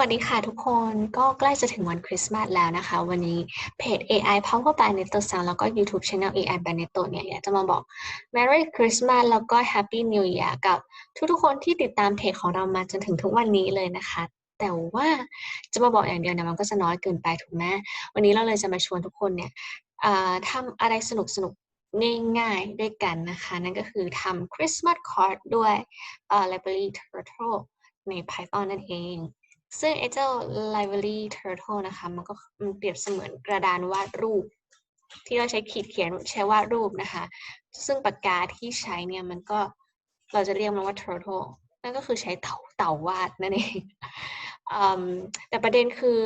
สวัสดีค่ะทุกคนก็ใกล้จะถึงวันคริสต์มาสแล้วนะคะ วันนี้เพจ AI Power by Neto Sound แล้วก็ YouTube Channel AI by Neto เนี่ยอยากจะมาบอก Merry Christmas แล้วก็ Happy New Year กับทุกๆคนที่ติดตามเพจของเรามาจนถึงทุกวันนี้เลยนะคะ แต่ว่าจะมาบอกอย่างเดียวเนี่ยมันก็จะน้อยเกินไปถูกไหมวันนี้เราเลยจะมาชวนทุกคนเนี่ยทำอะไรสนุกๆง่ายๆด้วยกันนะคะ นั่นก็คือทำ Christmas card ด้วย Library Turtle ใน Python นั่นเอง ซึ่งไอ้เจ้า library turtle นะคะ มันก็มันเปรียบเสมือนกระดานวาดรูป ที่เราใช้ขีดเขียนใช้วาดรูปนะคะ ซึ่งปากกาที่ใช้เนี่ยมันก็เราจะเรียกมันว่า turtle นั่นก็คือใช้เต่าเต่าวาดนั่นเองแต่ประเด็นคือ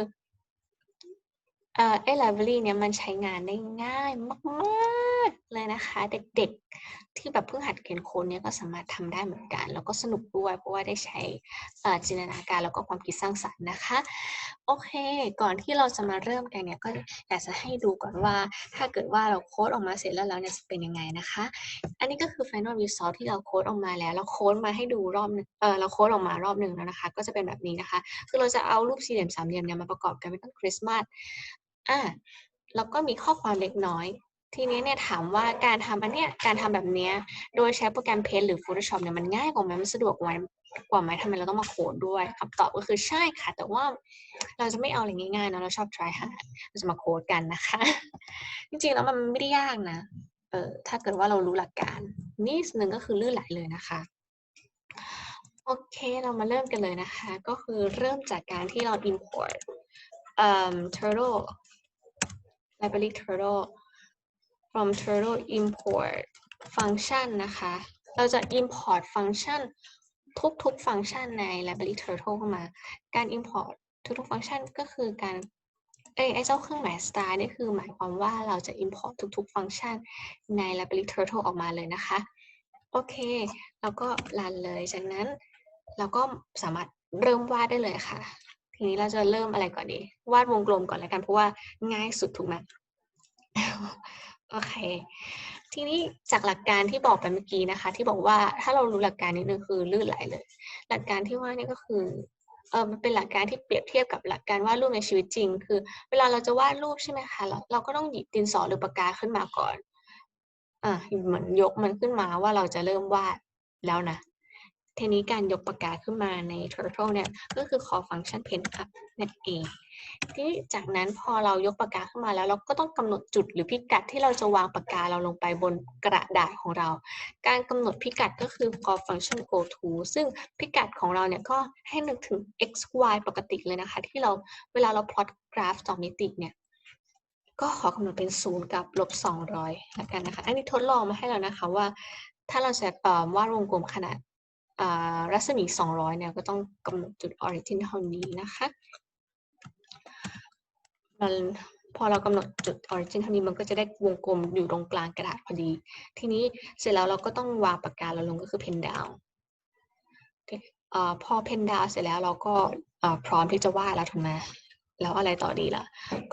เอ่อไอ้ library เนี่ยมันใช้งานได้ง่ายมาก ๆเลยนะคะ เด็กๆที่แบบเพิ่งหัดเขียนโค้ดเนี่ยก็สามารถทำได้เหมือนกัน แล้วก็สนุกด้วยเพราะว่าได้ใช้จินตนาการแล้วก็ความคิดสร้างสรรค์นะคะ โอเค ก่อนที่เราจะมาเริ่มกันเนี่ยก็อยากจะให้ดูก่อนว่า ถ้าเกิดว่าเราโค้ดออกมาเสร็จแล้วแล้วเนี่ยจะเป็นยังไงนะคะ อันนี้ก็คือ final result ที่เราโค้ดออกมาแล้วเราโค้ดมาให้ดูรอบเออเราโค้ดออกมารอบหนึ่งแล้วนะคะ ก็จะเป็นแบบนี้นะคะ คือเราจะเอารูปสี่เหลี่ยมสามเหลี่ยมเนี่ยมาประกอบกันเป็นต้นคริสต์มาสอ่าแล้วก็มีข้อความเล็กน้อย ทีนี้เนี่ยถามว่าการทำอันเนี้ยการทำแบบเนี้ยโดยใช้โปรแกรม Paint หรือ Photoshop เนี่ยมันง่ายกว่าไหมมันสะดวกกว่าไหมกว่าไหมทำไมเราต้องมาโคดด้วยคำตอบก็คือใช่ค่ะ แต่ว่าเราจะไม่เอาอะไรง่ายๆนะเราชอบ try hard เราจะมาโคดกันนะคะ จริงๆแล้วมันไม่ได้ยากนะเออถ้าเกิดว่าเรารู้หลักการนิดนึงก็คือลื่นไหลเลยนะคะโอเคเรามาเริ่มกันเลยนะคะ ก็คือเริ่มจากการที่เรา import เอ่อ turtle library turtle from turtle import function นะคะ เราจะ import function ทุกๆฟังก์ชันใน library turtle เข้ามา การ import ทุกๆฟังก์ชันก็คือการเอ้ยไอ้เจ้าเครื่องหมาย star นี่คือหมายความว่าเราจะ import ทุกๆ ฟังก์ชันใน library turtle ออกมาเลยนะคะ โอเค แล้วก็รันเลย จากนั้นเราก็สามารถเริ่มวาดได้เลยค่ะ ทีนี้เราจะเริ่มอะไรก่อนดี วาดวงกลมก่อนแล้วกัน เพราะว่าง่ายสุดถูกไหม โอเค ทีนี้จากหลักการที่บอกไปเมื่อกี้นะคะ ที่บอกว่าถ้าเรารู้หลักการนิดนึงคือลื่นไหลเลย หลักการที่ว่านี่ก็คือเออมันเป็นหลักการที่เปรียบเทียบกับหลักการวาดรูปในชีวิตจริง คือ เวลาเราจะวาดรูปใช่ไหมคะเราเราก็ต้องหยิบดินสอหรือปากกาขึ้นมาก่อนอ่าเหมือนยกมันขึ้นมาว่าเราจะเริ่มวาดแล้วนะ ทีนี้การยกปากกาขึ้นมาใน Turtle เนี่ยก็คือ call function pen up นั่นเองทีนี้จากนั้นพอเรายกปากกาขึ้นมาแล้วเราก็ต้องกำหนดจุดหรือพิกัดที่เราจะวางปากกาเราลงไปบนกระดาษของเรา การกำหนดพิกัดก็คือ call function go to ซึ่งพิกัดของเราเนี่ยก็ให้นึกถึง x y ปกติเลยนะคะ ที่เราเวลาเราพลอตกราฟสองมิติเนี่ยก็ขอกำหนดเป็นศูนย์กับลบสองร้อยละกันนะคะ อันนี้ทดลองมาให้แล้วนะคะว่า ถ้าเราจะเอ่อวาดวงกลมขนาด รัศมี 200 เนี่ยก็ต้องกำหนดจุด origin เท่านี้นะคะมันพอเรากำหนดจุด origin เท่านี้มันก็จะได้วงกลมอยู่ตรงกลางกระดาษพอดี ทีนี้เสร็จแล้วเราก็ต้องวางปากกาเราลงก็คือ pen down อเคเอ่อพอ pen down เสร็จแล้วเราก็อ่อพร้อมที่จะวาดแล้วถูกไหมแล้วอะไรต่อดีล่ะ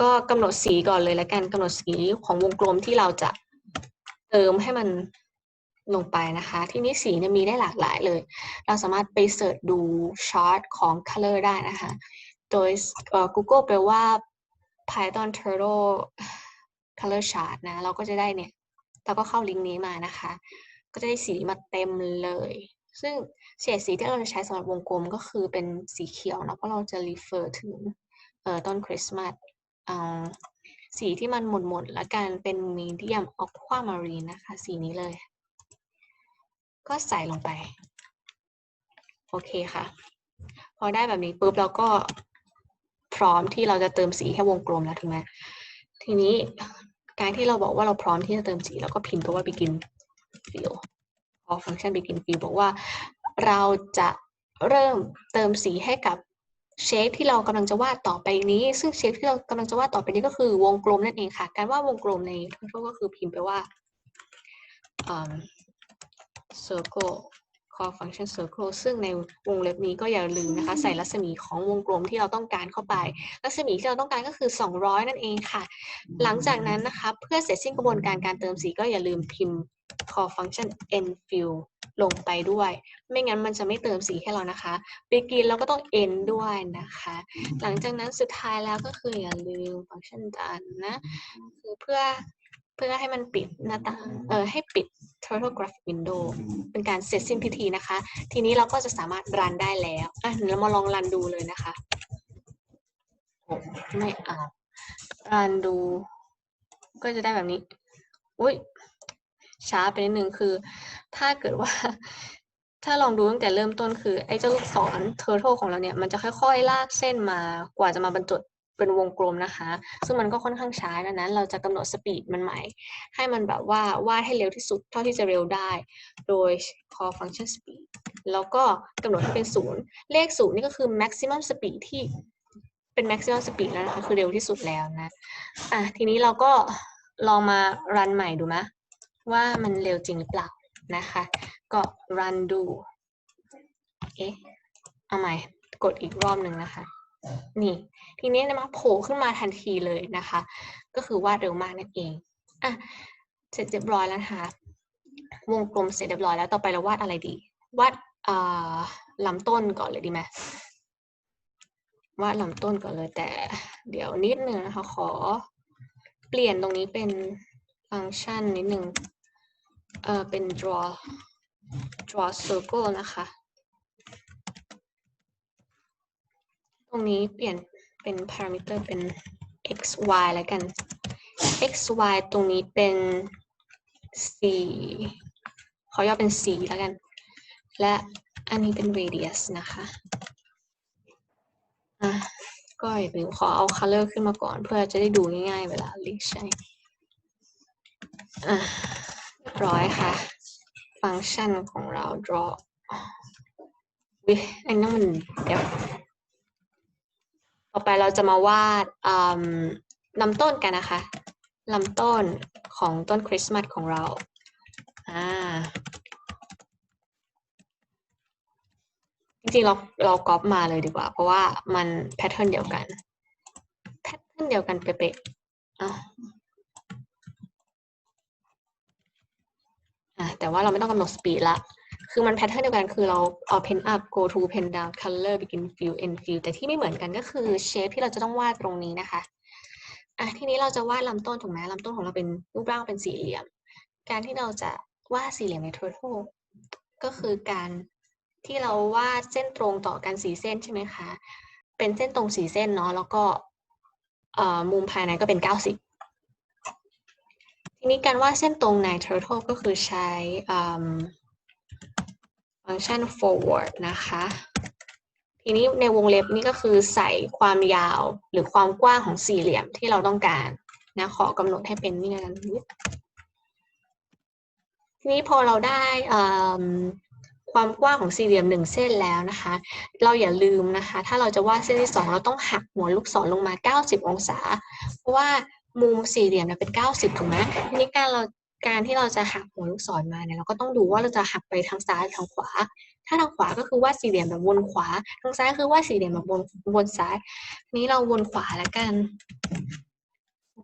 ก็กำหนดสีก่อนเลยแล้วกันกำหนดสีของวงกลมที่เราจะเติมให้มัน ลงไปนะคะ ทีนี้สีเนี่ยมีได้หลากหลายเลย เราสามารถไปเสิร์ชดูชาร์ตของ color ได้นะคะ โดยเอ่อ Google แปลว่า Python Turtle color chart นะ เราก็จะได้เนี่ย เราก็เข้าลิงก์นี้มานะคะ ก็จะได้สีมาเต็มเลย ซึ่งเฉดสีที่เราจะใช้สำหรับวงกลมก็คือเป็นสีเขียวเนาะ เพราะเราจะ refer ถึงเอ่อต้นคริสต์มาสเอาสีที่มันหมดๆแล้วกันเป็น medium aquamarine นะคะ สีนี้เลย ก็ใส่ลงไป โอเคค่ะ พอได้แบบนี้ปุ๊บเราก็พร้อมที่เราจะเติมสีให้วงกลมแล้วถูกไหมทีนี้การที่เราบอกว่าเราพร้อมที่จะเติมสีเราก็พิมพ์ตัวว่า begin fill พอฟังก์ชัน begin fill บอกว่า เราจะเริ่มเติมสีให้กับเชฟที่เรากำลังจะวาดต่อไปนี้ ซึ่งเชฟที่เรากำลังจะวาดต่อไปนี้ก็คือวงกลมนั่นเองค่ะ การวาดวงกลมใน Turtle ก็คือพิมพ์ไปว่า circle call function circle ซึ่งในวงเล็บนี้ก็อย่าลืมนะคะ ใส่รัศมีของวงกลมที่เราต้องการเข้าไป รัศมีที่เราต้องการก็คือ 200 นั่นเองค่ะ หลังจากนั้นนะคะเพื่อเสร็จสิ้นกระบวนการการเติมสีก็อย่าลืมพิมพ์ call function n fill ลงไปด้วย ไม่งั้นมันจะไม่เติมสีให้เรานะคะ begin เราก็ต้อง end ด้วยนะคะ หลังจากนั้นสุดท้ายแล้วก็คืออย่าลืมฟังก์ชันดันนะคือเพื่อ เพื่อให้มันปิดหน้าต่างเออให้ปิด turtle graphic window เป็นการเสร็จสิ้นพิธีนะคะ ทีนี้เราก็จะสามารถรันได้แล้วอะเดี๋ยวเรามาลองรันดูเลยนะคะโอ้ไม่เอารันดู ก็จะได้แบบนี้ อุ้ยช้าไปนิดนึงคือ ถ้าเกิดว่าถ้าลองดูตั้งแต่เริ่มต้นคือ ไอ้เจ้าลูกศร turtle ของเราเนี่ย มันจะค่อยๆ ลากเส้นมากว่าจะมาบรรจบ เป็นวงกลมนะคะ ซึ่งมันก็ค่อนข้างช้าดังนั้น เราจะกำหนดสปีดมันใหม่ ให้มันแบบว่าวาดให้เร็วที่สุดเท่าที่จะเร็วได้ โดย call function speed แล้วก็กำหนดให้เป็นศูนย์เลขศูนย์นี่ก็คือ maximum speed ที่เป็น maximum speed แล้วนะคะคือเร็วที่สุดแล้วนะอะทีนี้เราก็ลองมารันใหม่ดูนะว่ามันเร็วจริงหรือเปล่านะคะ ก็ run ดู เอ๊ะ เอาใหม่ กดอีกรอบหนึ่งนะคะ นี่ ทีนี้นะมันโผล่ขึ้นมาทันทีเลยนะคะ ก็คือวาดเร็วมากนั่นเองอะเสร็จเรียบร้อยแล้วนะคะวงกลมเสร็จเรียบร้อยแล้วต่อไปเราวาดอะไรดี วาดอ่าลำต้นก่อนเลยดีไหมวาดลำต้นก่อนเลยแต่ เดี๋ยวนิดนึงนะคะขอเปลี่ยนตรงนี้เป็นฟังก์ชันนิดนึงเออเป็น draw draw circle นะคะ ตรงนี้เปลี่ยนเป็น parameter เป็น x y แล้วกัน x y ตรงนี้เป็น 4ขาย่อเป็น 4 แล้วกัน และอันนี้เป็น radius นะคะอะก็อย่าลืมขอเอา color ขึ้นมาก่อน เพื่อจะได้ดูง่ายๆ เวลาเรียกใช้อะเรียบร้อยค่ะ ฟังก์ชันของเรา draw อันนั้นมันเดี๋ยว ต่อไปเราจะมาวาดลำต้นกันนะคะลำต้นของต้นคริสต์มาสของเราอ่าจริงๆเราเราก๊อปมาเลยดีกว่า เพราะว่ามันแพทเทิร์นเดียวกันแพทเทิร์นเดียวกันเป๊ะๆอะแต่ว่าเราไม่ต้องกำหนดสปีดละ คือมันแพทเทิร์นเดียวกันคือเราเอา pen up go to pen down color begin fill end fill แต่ที่ไม่เหมือนกันก็คือเชฟที่เราจะต้องวาดตรงนี้นะคะอะทีนี้เราจะวาดลำต้นถูกไหมลำต้นของเราเป็นรูปร่างเป็นสี่เหลี่ยม การที่เราจะวาดสี่เหลี่ยมใน turtle ก็คือการที่เราวาดเส้นตรงต่อกันสีเส้นใช่ไหมคะ เป็นเส้นตรงสีเส้นเนาะแล้วก็เอ่อมุมภายในก็เป็นเก้าสิบทีนี้การวาดเส้นตรงใน turtle ก็คือใช้อ ฟังก์ชัน forward นะคะ ทีนี้ในวงเล็บนี่ก็คือใส่ความยาวหรือความกว้างของสี่เหลี่ยมที่เราต้องการนะขอกำหนดให้เป็นนี่นะทีนี้พอเราได้ความกว้างของสี่เหลี่ยมหนึ่งเส้นแล้วนะคะ เราอย่าลืมนะคะ ถ้าเราจะวาดเส้นที่สองเราต้องหักหัวลูกศรลงมา 90 องศา เพราะว่ามุมสี่เหลี่ยมเป็น 90 ถูกไหมทีนี้การเรา การที่เราจะหักหัวลูกศรมาเนี่ยเราก็ต้องดูว่าเราจะหักไปทางซ้ายหรือทางขวา ถ้าทางขวาก็คือวาดสี่เหลี่ยมแบบวนขวา ทางซ้ายคือวาดสี่เหลี่ยมแบบวนวนซ้าย นี้เราวนขวาแล้วกัน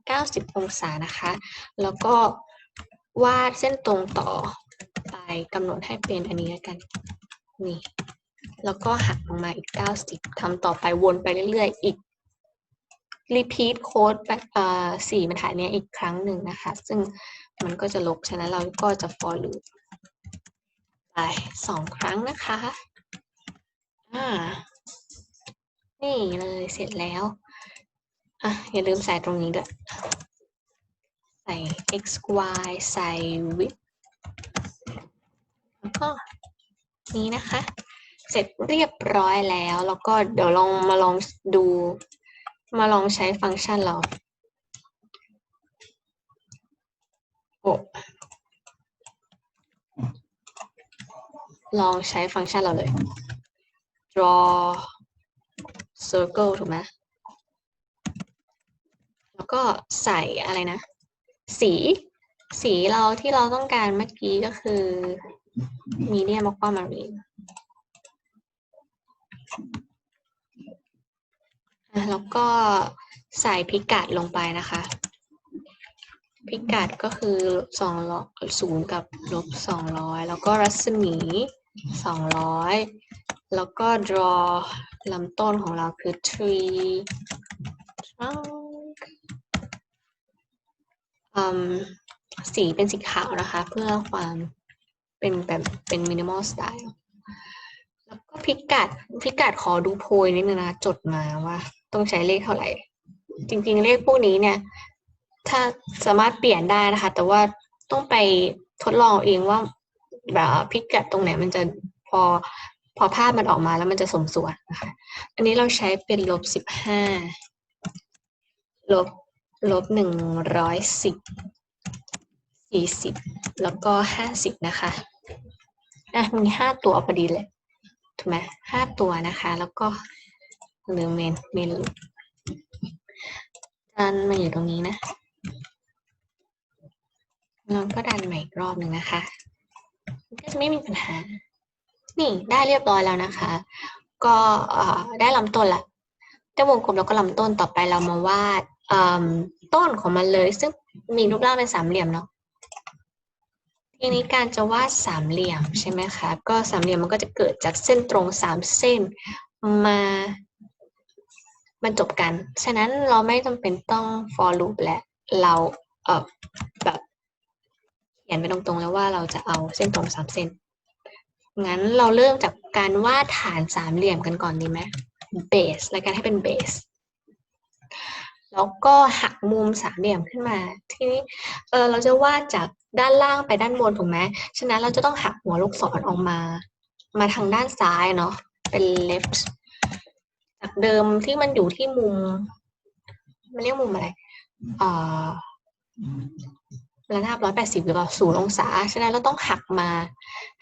90 องศานะคะ แล้วก็วาดเส้นตรงต่อไปกำหนดให้เป็นอันนี้แล้วกัน นี่ แล้วก็หักลงมาอีก 90ทำต่อไปวนไปเรื่อยๆ อีก repeat code แบบสี่บรรทัดนี้อีกครั้งหนึ่งนะคะ ซึ่ง มันก็จะลบ ฉะนั้นเราก็จะ for loop ไปสองครั้งนะคะ อ่า นี่เลยเสร็จแล้ว อะ อย่าลืมใส่ตรงนี้ด้วย ใส่ x y ใส่ width แล้วก็นี้นะคะ เสร็จเรียบร้อยแล้ว แล้วก็เดี๋ยวลองมาลองดู มาลองใช้ฟังก์ชันเรา โอ้ ลองใช้ฟังก์ชันเราเลย draw circle ถูกไหมแล้วก็ใส่อะไรนะ สี สีเราที่เราต้องการเมื่อกี้ก็คือมีเดียม aqua marine แล้วก็ใส่พิกัดลงไปนะคะ พิกัดก็คือสองร้อยศูนย์กับลบสองร้อยแล้วก็รัศมีสองร้อยแล้วก็ draw ลำต้นของเราคือ tree trunk สีเป็นสีขาวนะคะ เพื่อความเป็นแบบเป็น minimal style แล้วก็พิกัดพิกัดขอดูโพยนิดนึงนะ จดมาว่าต้องใช้เลขเท่าไหร่ จริงๆ เลขพวกนี้เนี่ย ถ้าสามารถเปลี่ยนได้นะคะ แต่ว่าต้องไปทดลองเองว่าแบบพิกัดตรงไหนมันจะพอพอภาพมันออกมาแล้วมันจะสมส่วนนะคะ อันนี้เราใช้เป็นลบสิบห้าลบลบหนึ่งร้อยสิบสี่สิบแล้วก็ห้าสิบนะคะอะมีห้าตัวพอดีเลยถูกไหมห้าตัวนะคะ แล้วก็หรือเมนเมนดันมาอยู่ตรงนี้นะ เราก็ดันใหม่อีกรอบหนึ่งนะคะก็จะไม่มีปัญหา นี่ได้เรียบร้อยแล้วนะคะ ก็ได้ลำต้นละได้วงกลมแล้วก็ลำต้นต่อไปเรามาวาดต้นของมันเลย ซึ่งมีรูปร่างเป็นสามเหลี่ยมเนาะทีนี้การจะวาดสามเหลี่ยมใช่ไหมคะก็สามเหลี่ยมมันก็จะเกิดจากเส้นตรงสามเส้นมามันจบกัน ฉะนั้นเราไม่จำเป็นต้อง for loop และ เราเออแบบเขียนไปตรงๆแล้วว่าเราจะเอาเส้นตรงสามเส้น งั้นเราเริ่มจากการวาดฐานสามเหลี่ยมกันก่อนดีไหมเบสและการให้เป็นเบสแล้วก็หักมุมสามเหลี่ยมขึ้นมา ทีนี้เออเราจะวาดจากด้านล่างไปด้านบนถูกไหมฉะนั้นเราจะต้องหักหัวลูกศรออกมา มาทางด้านซ้ายเนาะเป็น left จากเดิมที่มันอยู่ที่มุม มันเรียกมุมอะไร ระนาบร้อยแปดสิบหรือเปล่าศูนย์องศา ฉะนั้นเราต้องหักมา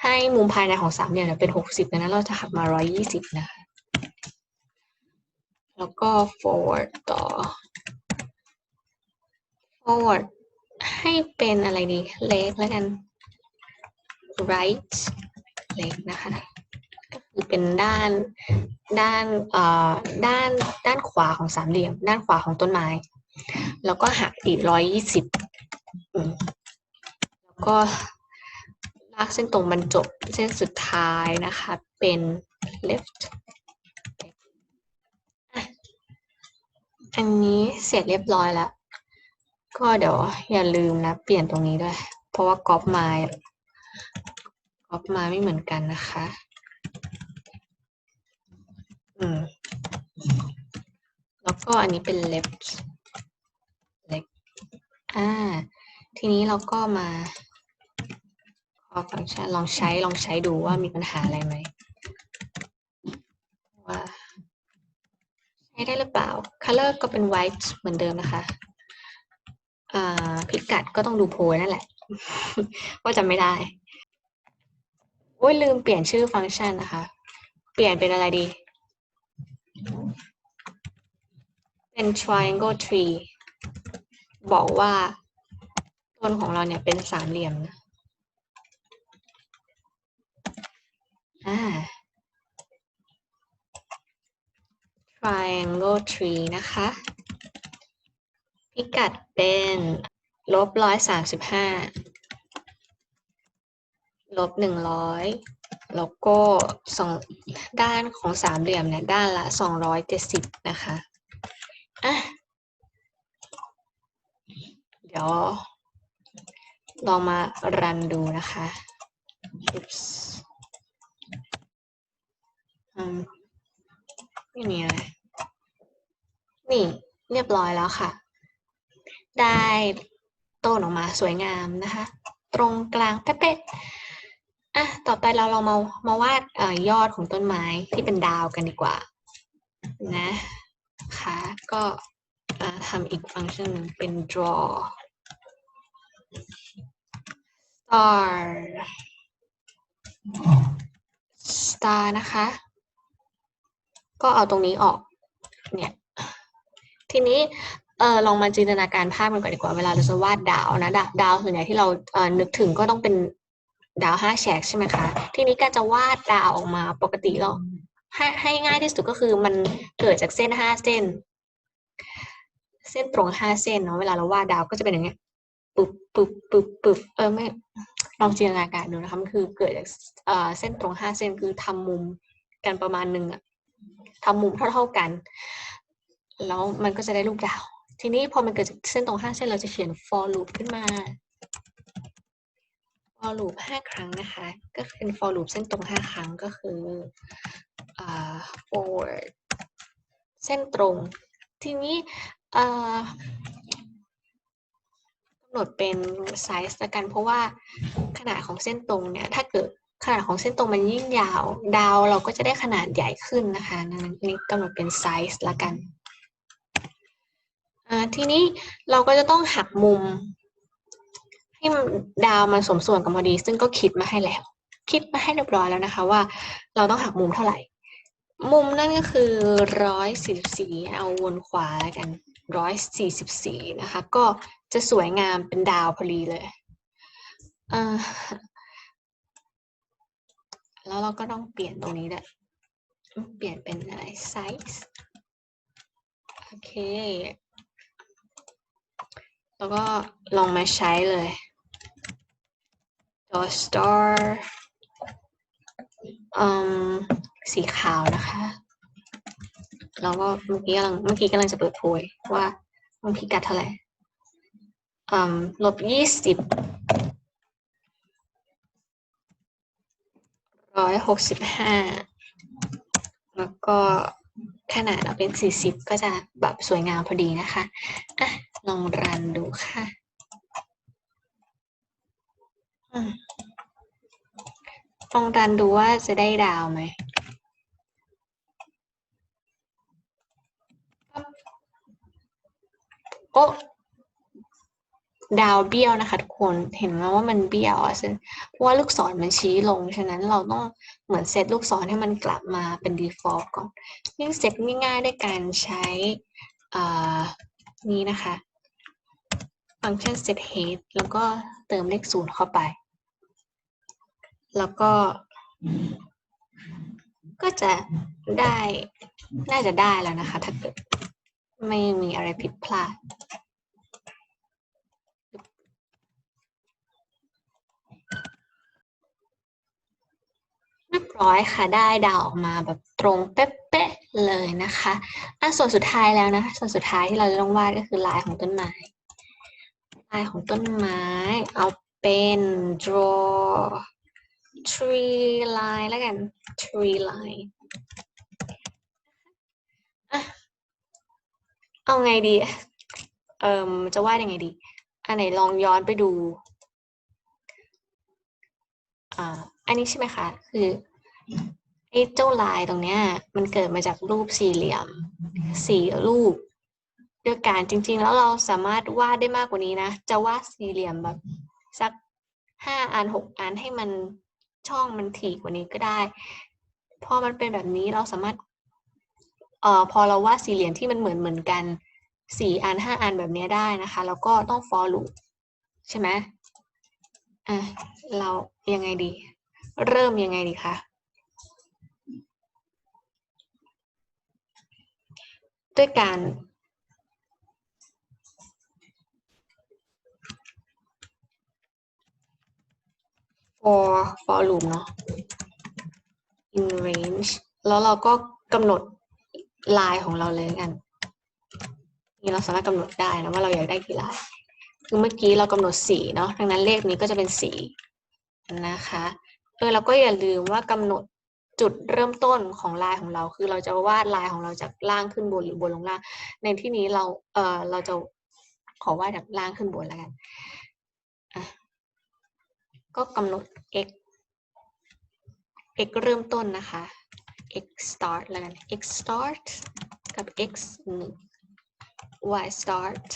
ให้มุมภายในของสามเหลี่ยมเนี่ยเป็นหกสิบดังนั้นเราจะหักมาร้อยยี่สิบนะคะ แล้วก็ forward ต่อ forward ให้เป็นอะไรดี leg แล้วกัน right leg นะคะก็คือเป็นด้านด้านเอ่อด้านด้านขวาของสามเหลี่ยม ด้านขวาของต้นไม้ แล้วก็หักอีกร้อยยี่สิบแล้วก็ลากเส้นตรงบรรจบเส้นสุดท้ายนะคะ เป็น left อันนี้เสร็จเรียบร้อยแล้ว ก็เดี๋ยวอย่าลืมนะ เปลี่ยนตรงนี้ด้วย เพราะว่าก๊อปมาก๊อปมาไม่เหมือนกันนะคะ อืม แล้วก็อันนี้เป็น left อ่า ทีนี้เราก็มา call function ลองใช้ลองใช้ดูว่ามีปัญหาอะไรไหมว่าใช้ได้หรือเปล่า color ก็เป็น white เหมือนเดิมนะคะอ่าพิกัดก็ต้องดูโพยนั่นแหละว่าจะไม่ได้โอ้ยลืมเปลี่ยนชื่อฟังก์ชันนะคะ เปลี่ยนเป็นอะไรดี เป็น triangle tree บอกว่าต้นของเราเนี่ยเป็นสามเหลี่ยมนะอ่า triangle tree นะคะ พิกัดเป็นลบร้อยสามสิบห้าลบหนึ่งร้อยแล้วก็สองด้านของสามเหลี่ยมเนี่ย ด้านละสองร้อยเจ็ดสิบนะคะ อะ เดี๋ยว ลองมารันดูนะคะ Oops อืมไม่มีอะไร นี่เรียบร้อยแล้วค่ะ ได้ต้นออกมาสวยงามนะคะ ตรงกลางเป๊ะๆอะ ต่อไปเราเรามามาวาดออยอดของต้นไม้ที่เป็นดาวกันดีกว่า นะคะ ก็ทำอีกฟังก์ชันหนึ่งเป็น draw star star นะคะ ก็เอาตรงนี้ออก เนี่ย ทีนี้เออลองมาจินตนาการภาพกันก่อนดีกว่า เวลาเราจะวาดดาวนะดาวดาวส่วนใหญ่ที่เราเออนึกถึงก็ต้องเป็นดาวห้าแฉกใช่ไหมคะ ทีนี้การจะวาดดาวออกมาปกติเราให้ให้ง่ายที่สุดก็คือมันเกิดจากเส้นห้าเส้น เส้นตรงห้าเส้นเนาะ เวลาเราวาดดาวก็จะเป็นอย่างเงี้ย ปึ๊บปึ๊บปึ๊บปึ๊บเออไม่ลองจินตนาการดูนะคะมันคือเกิดจากเส้นตรงห้าเส้นคือทำมุมกันประมาณหนึ่งอะทำมุมเท่าๆกัน แล้วมันก็จะได้รูปดาว ทีนี้พอมันเกิดจากเส้นตรงห้าเส้นเราจะเขียน for loop ขึ้นมา for loop ห้าครั้งนะคะ ก็เป็น for loop เส้นตรงห้าครั้งก็คืออ forward เส้นตรง ทีนี้ หนดเป็นไซส์ละกันเพราะว่าขนาดของเส้นตรงเนี่ยถ้าเกิดขนาดของเส้นตรงมันยิ่งยาว ดาวเราก็จะได้ขนาดใหญ่ขึ้นนะคะนั้นนี่กำหนดเป็นไซส์ละกันทีนี้เราก็จะต้องหักมุม ให้ดาวมันสมส่วนกันพอดี ซึ่งก็คิดมาให้แล้ว คิดมาให้เรียบร้อยแล้วนะคะว่า เราต้องหักมุมเท่าไหร่ มุมนั่นก็คือร้อยสี่สิบสี่เอาวนขวาแล้วกันร้อยสี่สิบสี่นะคะ ก็ จะสวยงามเป็นดาวพอดีเลยแล้วเราก็ต้องเปลี่ยนตรงนี้ด้วยเปลี่ยนเป็นอะไรไซส์โอเค แล้วก็ลองมาใช้เลย ตัว star อืมสีขาวนะคะ แล้วก็เมื่อกี้กำลังเมื่อกี้กำลังจะเปิดโพยว่ามันพิกัดเท่าไหร่ ลบยี่สิบร้อยหกสิบห้าแล้วก็ขนาดเราเป็นสี่สิบก็จะแบบสวยงามพอดีนะคะอะลองรันดูค่ะอลองรันดูว่าจะได้ดาวไหมโอ้ ดาวเบี้ยวนะคะทุกคนเห็นไหมว่ามันเบี้ยวอะเพราะว่าลูกศรมันชี้ลง ฉะนั้นเราต้องเหมือนเซตลูกศรให้มันกลับมาเป็น default ก่อนยิ่งเซตง่ายๆด้วยการใช้นี้นะคะฟังก์ชัน set head แล้วก็เติมเลขศูนย์เข้าไป แล้วก็ ก็จะได้ น่าจะได้แล้วนะคะ ถ้าเกิดไม่มีอะไรผิดพลาด เรียบร้อยค่ะได้ดาวออกมาแบบตรงเป๊ะๆเลยนะคะอะส่วนสุดท้ายแล้วนะคะส่วนสุดท้ายที่เราจะต้องวาดก็คือลายของต้นไม้ ลายของต้นไม้ เอาเป็น draw tree line แล้วกัน tree line เอาไงดี เอ่มจะวาดยังไงดี อันไหนลองย้อนไปดู อ่า นนี้ใช่ไหมคะ คือไอ้เจ้าลายตรงเนี้ย มันเกิดมาจากรูปสี่เหลี่ยม สี่รูปด้วยกันจริง ๆ แล้วเราสามารถวาดได้มากกว่านี้นะ จะวาดสี่เหลี่ยมแบบสักห้าอันหกอันให้มันช่องมันถี่กว่านี้ก็ได้ พอมันเป็นแบบนี้เราสามารถเอ่อพอเราวาดสี่เหลี่ยมที่มันเหมือนเหมือนกันสี่อันห้าอันแบบนี้ได้นะคะ แล้วก็ต้อง for loop ใช่ไหมอะเรายังไงดี เริ่มยังไงดีคะด้วยการ for for loop เนาะ in range แล้วเราก็กำหนดลายของเราเลยกัน นี่เราสามารถกำหนดได้นะว่าเราอยากได้กี่ลาย คือเมื่อกี้เรากำหนดสีเนาะดังนั้นเลขนี้ก็จะเป็นสีนะคะ เออเราก็อย่าลืมว่ากำหนดจุดเริ่มต้นของลายของเรา คือเราจะวาดลายของเราจากล่างขึ้นบนหรือบนลงล่าง ในที่นี้เราเออเราจะขอวาดจากล่างขึ้นบนแล้วกันก็กำหนด x x เริ่มต้นนะคะ x start แล้วกัน x start กับ x หนึ่ง y start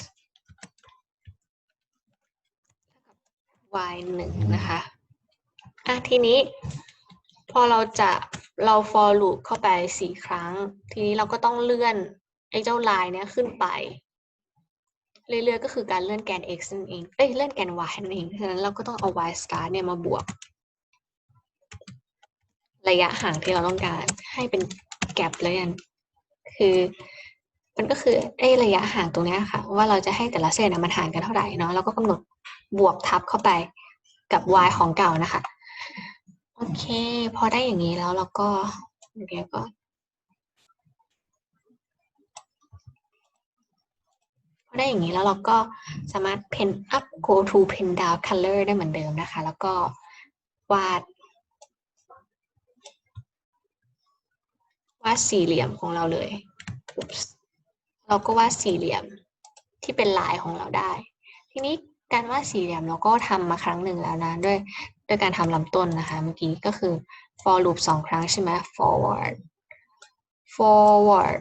y หนึ่งนะคะ อะทีนี้พอเราจะเรา for loop เข้าไปสี่ครั้ง ทีนี้เราก็ต้องเลื่อนไอ้เจ้าลายเนี้ยขึ้นไป เรื่อยๆก็คือการเลื่อนแกน x นั่นเอง เอ้ยเลื่อนแกน y นั่นเองฉะนั้นเราก็ต้องเอา y star เนี่ยมาบวก ระยะห่างที่เราต้องการให้เป็นแกลบเลยกันคือ มันก็คือไอ้ระยะห่างตรงเนี้ยค่ะ ว่าเราจะให้แต่ละเส้นมันห่างกันเท่าไหร่เนาะแล้วก็กำหนดบวกทับเข้าไปกับ y ของเก่านะคะ โอเค พอได้อย่างนี้แล้วเราก็เดี๋ยวก็พอได้อย่างนี้แล้วเราก็สามารถ pen up go to pen down color ได้เหมือนเดิมนะคะ แล้วก็วาดวาดสี่เหลี่ยมของเราเลย เราก็วาดสี่เหลี่ยมที่เป็นลายของเราได้ ทีนี้การวาดสี่เหลี่ยมเราก็ทำมาครั้งหนึ่งแล้วนะด้วย ด้วยการทำลำต้นนะคะ เมื่อกี้ก็คือ for loop สองครั้งใช่ไหม forward forward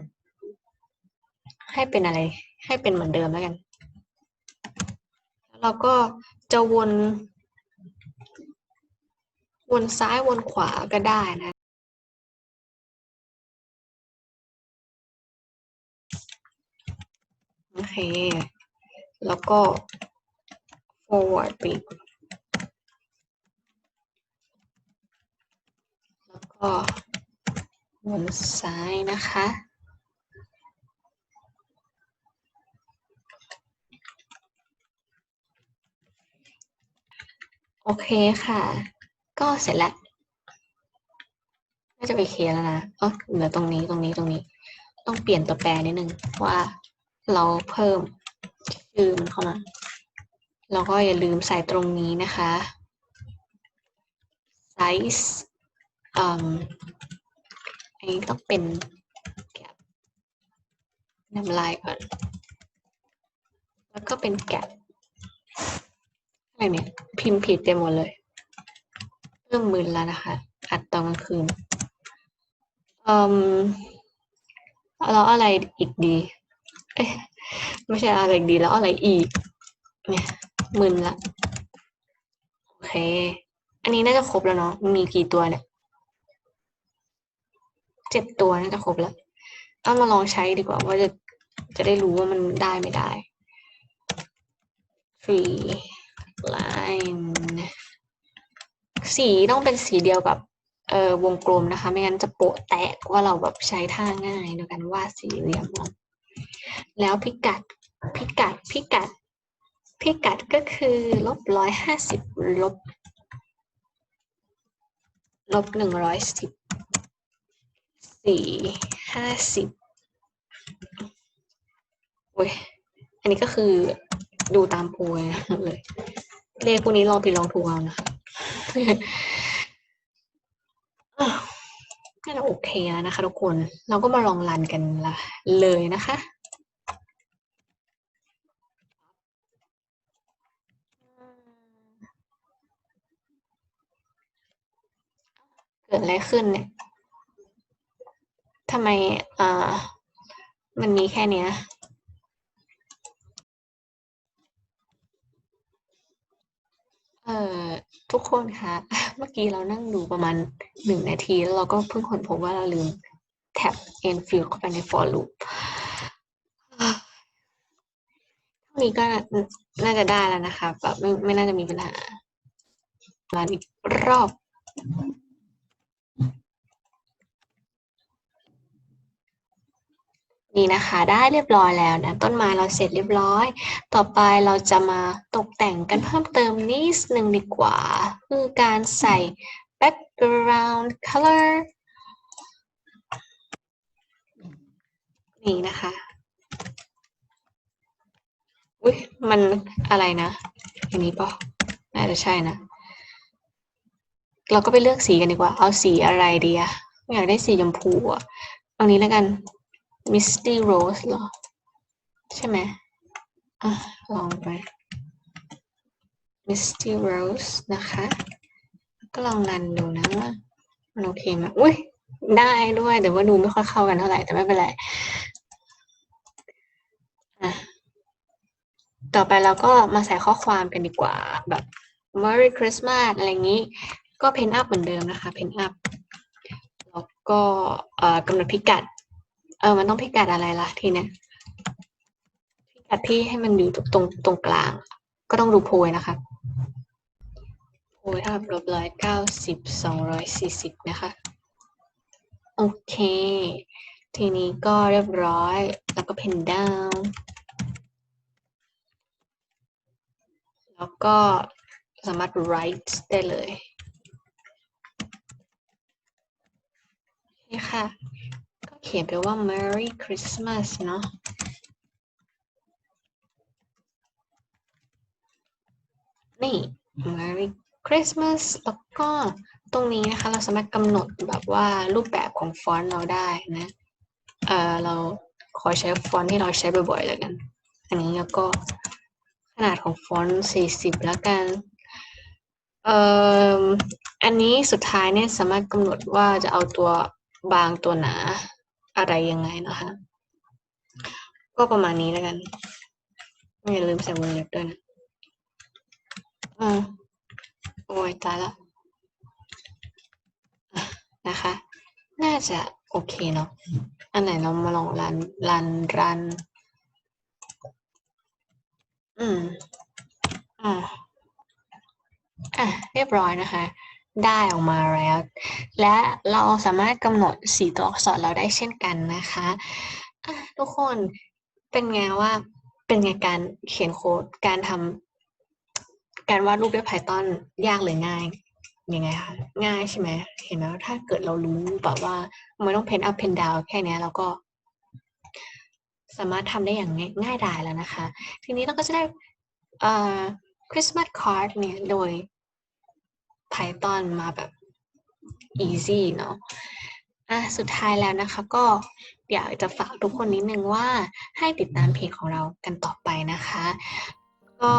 ให้เป็นอะไร ให้เป็นเหมือนเดิมแล้วกัน แล้วเราก็จะวน วนซ้ายวนขวาก็ได้นะโอเค แล้วก็ forward ไปอีก แล้วก็วนซ้ายนะคะ โอเคค่ะ ก็เสร็จแล้วน่าจะโอเคแล้วนะเออเหลือตรงนี้ตรงนี้ตรงนี้ ต้องเปลี่ยนตัวแปรนิดนึงว่าเราเพิ่มชื่อมันเข้ามาแล้วก็อย่าลืมใส่ตรงนี้นะคะ size อืมอันนี้ต้องเป็นแกปนำลายก่อน แล้วก็เป็นแกปอะไรเนี่ย พิมพ์ผิดเต็มหมดเลยเริ่มมึนแล้วนะคะ อัดตอนกลางคืนอืมแล้วอะไรอีกดีเอ๊ะไม่ใช่อะไรดีแล้วอะไรอีก เนี่ยมึนละ โอเค อันนี้น่าจะครบแล้วเนาะมีกี่ตัวเนี่ย เจ็ดตัวน่าจะครบแล้วเอามาลองใช้ดีกว่าว่าจะจะได้รู้ว่ามันได้ไม่ได้ free line สีต้องเป็นสีเดียวกับเอ่อวงกลมนะคะ ไม่งั้นจะโปะแตกว่าเราแบบใช้ท่าง่ายโดยการวาดสี่เหลี่ยมแล้วพิกัดพิกัดพิกัด พิกัดก็คือลบร้อยห้าสิบลบลบหนึ่งร้อยสิบ สี่ห้าสิบโอ้ยอันนี้ก็คือดูตามโพยนเลย เลขพวกนี้ลองผิดลองถูกเอานะคะอะน่าจะโอเคแล้วนะคะทุกคน เราก็มาลองรันกันละเลยนะคะเกิดอะไรขึ้นเนี่ย ทำไมอ่ามันมีแค่เนี้ยเอ่อทุกคนคะเมื่อกี้เรานั่งดูประมาณหนึ่งนาที แล้วเราก็เพิ่งค้นพบว่าเราลืมแท็บ end field เข้าไปใน for loop เท่านี้ก็น่าจะได้แล้วนะคะแบบไม่ไม่น่าจะมีปัญหามาอีกรอบ นี่นะคะได้เรียบร้อยแล้วนะต้นไม้เราเสร็จเรียบร้อย ต่อไปเราจะมาตกแต่งกันเพิ่มเติมนิดนึงดีกว่า คือการใส่ background color นี่นะคะอุ้ยมันอะไรนะอันนี้ปะน่าจะใช่นะ เราก็ไปเลือกสีกันดีกว่า เอาสีอะไรดีอะอยากได้สีชมพูอะเอานี้แล้วกัน misty rose เหรอ ใช่ไหมอะ ลองไป misty rose นะคะ ก็ลองรันดูนะว่ามันโอเคไหมอุ้ยได้ด้วยแต่ว่าดูไม่ค่อยเข้ากันเท่าไหร่แต่ไม่เป็นไรต่อไปเราก็มาใส่ข้อความกันดีกว่า แบบ Merry Christmas อะไรอย่างนี้ ก็เพนอัพเหมือนเดิมนะคะเพนอัพแล้วก็กำหนดพิกัด เออ มันต้องพิกัดอะไรล่ะทีเนี้ยพิกัดที่ให้มันอยู่ตรงตรงตรงกลาง ก็ต้องดูโพยนะคะโพยเท่ากับลบร้อยเก้าสิบสองร้อยสี่สิบนะคะโอเค ทีนี้ก็เรียบร้อย แล้วก็เพนดาวแล้วก็สามารถ write ได้เลยนี่ค่ะ เขียนไปว่า Merry Christmas เนาะนี่ Merry Christmas แล้วก็ตรงนี้นะคะ เราสามารถกำหนดแบบว่ารูปแบบของฟอนต์เราได้นะเอ่อเราขอใช้ฟอนต์ที่เราใช้บ่อยๆแล้วกัน อันนี้แล้วก็ขนาดของฟอนต์40 แล้วกันเอ่ออันนี้สุดท้ายเนี่ยสามารถกำหนดว่าจะเอาตัวบางตัวหนา อะไรยังไงนะคะ ก็ประมาณนี้แล้วกัน ไม่อย่าลืมใส่วงเล็บด้วยนะอืมโอ้ยตายละนะคะ น่าจะโอเคเนาะ อันไหนเรามาลองรัน รัน รัน อืมอ่าอะ เรียบร้อยนะคะ ได้ออกมาแล้ว และเราสามารถกำหนดสีตัวอักษรเราได้เช่นกันนะคะะทุกคนเป็นไงว่าเป็นไงการเขียนโค้ดการทำการวาดรูปด้วย Python ยากหรือง่ายยังไงคะง่ายใช่ไหมเห็นไหมว่าถ้าเกิดเรารู้แบบว่าไม่ต้องเพนอัพเพนดาวแค่นี้เราก็ สามารถทำได้อย่างง่ายง่ายดายแล้วนะคะ ทีนี้เราก็จะได้เอ่อ Christmas card เนี่ยโดย Python มาแบบ easy เนาะอะสุดท้ายแล้วนะคะ ก็อยากจะฝากทุกคนนิดนึงว่าให้ติดตามเพจของเรากันต่อไปนะคะ ก็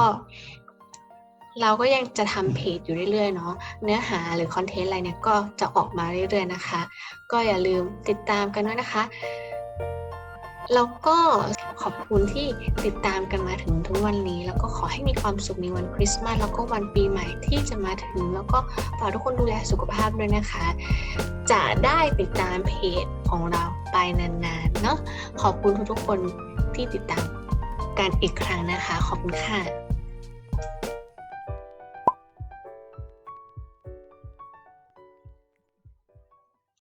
เราก็ยังจะทำเพจอยู่เรื่อยๆเนาะเนื้อหาหรือคอนเทนต์อะไรเนี่ยก็จะออกมาเรื่อยๆนะคะ ก็อย่าลืมติดตามกันด้วยนะคะ แล้วก็ขอบคุณที่ติดตามกันมาถึงทุกวันนี้ แล้วก็ขอให้มีความสุขในวันคริสต์มาสแล้วก็วันปีใหม่ที่จะมาถึง แล้วก็ฝากทุกคนดูแลสุขภาพด้วยนะคะ จะได้ติดตามเพจของเราไปนานๆเนาะขอบคุณทุกๆคนที่ติดตามกันอีกครั้งนะคะ ขอบคุณค่ะ